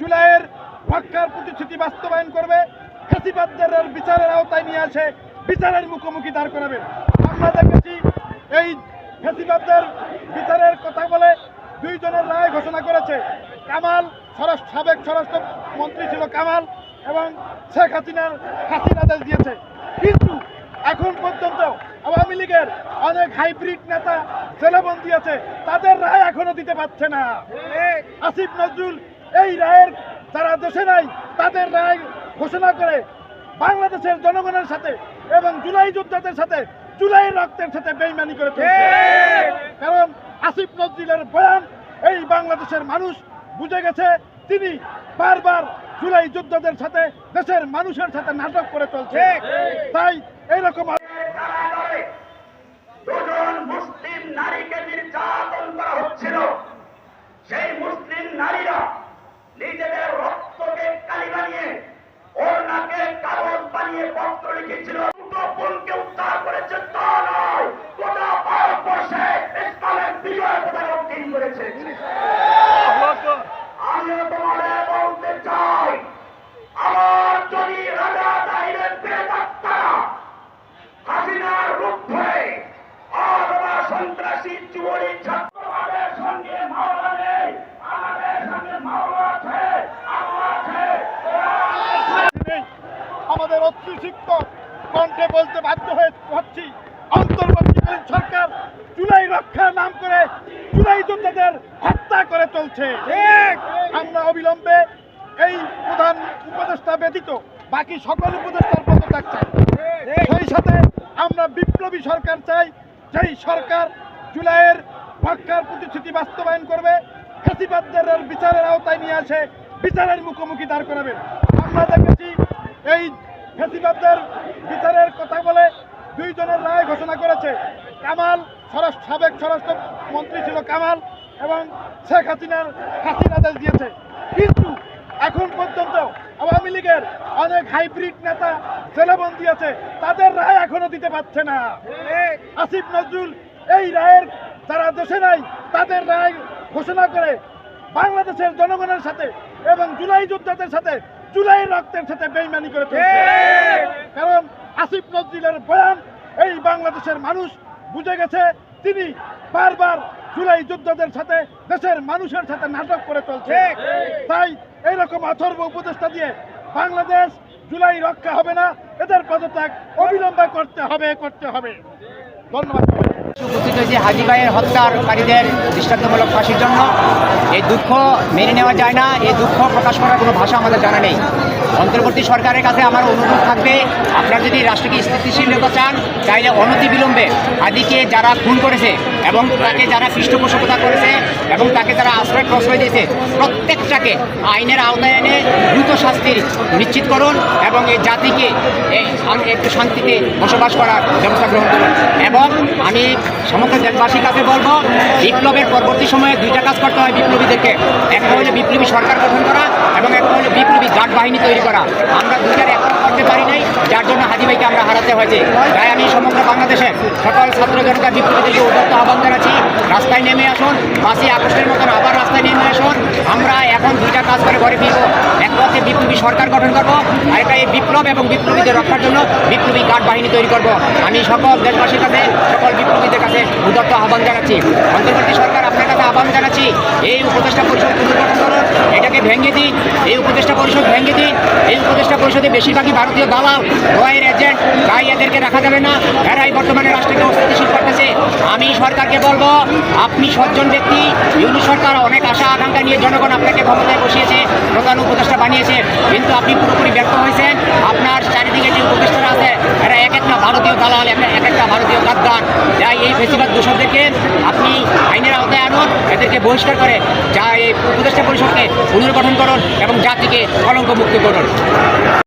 জুলাইয়ের হক্কার প্রতিশ্রুতি বাস্তবায়ন করবে ফেসিবাদদের বিচারের আওতায় নিয়ে আসে বিচারের মুখোমুখি দাঁড় করাবে। আমরা দেখেছি এই ফেসিবাদদের বিচারের কথা বলে দুইজনের রায় ঘোষণা করেছে। কামাল স্বরাষ্ট্র সাবেক স্বরাষ্ট্র মন্ত্রী ছিল কামাল এবং শেখ হাসিনার হাসিন আদেশ দিয়েছে। কিন্তু এখন পর্যন্ত আওয়ামী লীগের অনেক হাইব্রিড নেতা জেলবন্দি আছে তাদের রায় এখনও দিতে পারছে না। আসিফ নজরুল এই রায়ের যারা দেশে নাই তাদের রায় ঘোষণা করে বাংলাদেশের জনগণের সাথে এবং জুলাই যোদ্ধাদের সাথে জুলাই রক্তের সাথে বেইমানি করে কারণ আসিফ নজরুলের বয়ান এই বাংলাদেশের মানুষ বুঝে গেছে তিনি বারবার জুলাই যোদ্ধাদের সাথে দেশের মানুষের সাথে নাটক করে চলছে। তাই এইরকম সন্ত্রাসী চুরি ছাত্রবাদের সঙ্গে মাওলা নেই আমাদের সঙ্গে মাওলা আছে আল্লাহ আছে কোরআন আছে। নেই কণ্ঠে বলতে বাধ্য হয়ে হচ্ছি অন্তর্বর্তীকালীন সরকার জুলাই রক্ষার নাম করে জুলাই যোদ্ধাদের হত্যা করে চলছে আমরা অবিলম্বে এই প্রধান উপদেষ্টা ব্যতীত বাকি সকল উপদেষ্টার পদত্যাগ চাই সেই সাথে আমরা বিপ্লবী সরকার চাই, যেই সরকার জুলাইয়ের হক্কার প্রতিশ্রুতি বাস্তবায়ন করবে। ফেসিবাদদের বিচারের আওতায় নিয়ে আসে বিচারের মুখোমুখি দাঁড় করাবে। আমরা দেখেছি এই ফেসিবাদদের বিচারের কথা বলে দুইজনের রায় ঘোষণা করেছে। কামাল স্বরাষ্ট্র সাবেক স্বরাষ্ট্র মন্ত্রী ছিল কামাল এবং শেখ হাসিনার হাসিন আদেশ দিয়েছে। কিন্তু এখন পর্যন্ত আওয়ামী লীগের অনেক হাইব্রিড নেতা জেলবন্দি আছে তাদের রায় এখনও দিতে পারছে না। আসিফ নজরুল এই রায়ের যারা দেশে নাই তাদের রায় ঘোষণা করে বাংলাদেশের জনগণের সাথে এবং জুলাই যোদ্ধাদের সাথে জুলাই রক্তের সাথে বেইমানি করে কারণ আসিফ নজরুলের বয়ান এই বাংলাদেশের মানুষ বুঝে গেছে তিনি বারবার জুলাই যোদ্ধাদের সাথে দেশের মানুষের সাথে নাটক করে চলছে। তাই এইরকম অথর্ব উপদেষ্টা দিয়ে বাংলাদেশ জুলাই রক্ষা হবে না এদের পদত্যাগ অবিলম্বে করতে হবে করতে হবে। ধন্যবাদ। উপস্থিত হয়েছে হাজি ভাইয়ের হত্যাকারীদের দৃষ্টান্তমূলক ফাঁসির জন্য, এই দুঃখ মেনে নেওয়া যায় না, এই দুঃখ প্রকাশ করার কোনো ভাষা আমাদের জানা নেই। অন্তর্বর্তী সরকারের কাছে আমার অনুরোধ থাকবে, আপনারা যদি রাষ্ট্রকে স্থিতিশীল হতে চান, তাইলে অনতি বিলম্বে আদিকে যারা খুন করেছে এবং তাকে যারা পৃষ্ঠপোষকতা করেছে এবং তাকে যারা আশ্রয় প্রশ্রয় দিয়েছে, প্রত্যেকটাকে আইনের আওতায় এনে দ্রুত শাস্তির নিশ্চিত করুন এবং এই জাতিকে একটু শান্তিতে বসবাস করার ব্যবস্থা গ্রহণ করুন। এবং আমি সমস্ত দেশবাসীর কাছে বলব, বিপ্লবের পরবর্তী সময়ে দুইটা কাজ করতে হয় বিপ্লবীদেরকে। একটা হলো বিপ্লবী সরকার গঠন করা এবং একটা হলো বিপ্লবী গার্ড বাহিনী তৈরি করা। আমরা দুইটার এক করতে পারি নাই যার জন্য হাজি ভাইকে আমরা হারাতে হয়েছে। তাই আমি সমগ্র বাংলাদেশের সকল ছাত্র জনতা বিপ্লবীদেরকে উদ্যত আহ্বান জানাচ্ছি, রাস্তায় নেমে আসুন পাঁচই আগস্টের মতন আবার রাস্তায় নেমে আসুন। আমরা এখন দুইটা কাজ করে ঘরে ফিরবো এক হচ্ছে বিপ্লবী সরকার গঠন করব আর একটা এই বিপ্লব এবং বিপ্লবীদের রক্ষার জন্য বিপ্লবী গার্ড বাহিনী তৈরি করব। আমি সকল দেশবাসীর কাছে, সকল বিপ্লবীদের কাছে উদত্ত আহ্বান জানাচ্ছি। অন্তর্বর্তী সরকার আপনার কাছে আহ্বান জানাচ্ছি, এই উপদেষ্টা পরিষদ পুনর্গঠন করুন। ভেঙে দিন এই উপদেষ্টা পরিষদ ভেঙে দিন এই উপদেষ্টা পরিষদে বেশিরভাগই ভারতীয় দালাল, রয়ের এজেন্ট তাই এদেরকে রাখা যাবে না। এরাই বর্তমানে রাষ্ট্রকে অস্থিতিশীল করতেছে। আমি সরকারকে বলব, আপনি সজ্জন ব্যক্তি ইউনি সরকার অনেক আশা আকাঙ্ক্ষা নিয়ে জনগণ আপনাকে ক্ষমতায় বসিয়েছে, প্রধান উপদেষ্টা বানিয়েছে, কিন্তু আপনি পুরোপুরি ব্যর্থ হয়েছেন। আপনার চারিদিকে যে উপদেষ্টারা আছে, এরা এক একটা ভারতীয় দালাল, এক একটা ভারতীয় গাদ্দার। যাই এই ফেসিবাদ দূষকদেরকে আপনি আইনের আওতায় আনুন এদেরকে বহিষ্কার করে যা এই উপদেষ্টা পরিষদকে পুনর্গঠন করুন এবং জাতিকে কলঙ্ক মুক্ত করুন।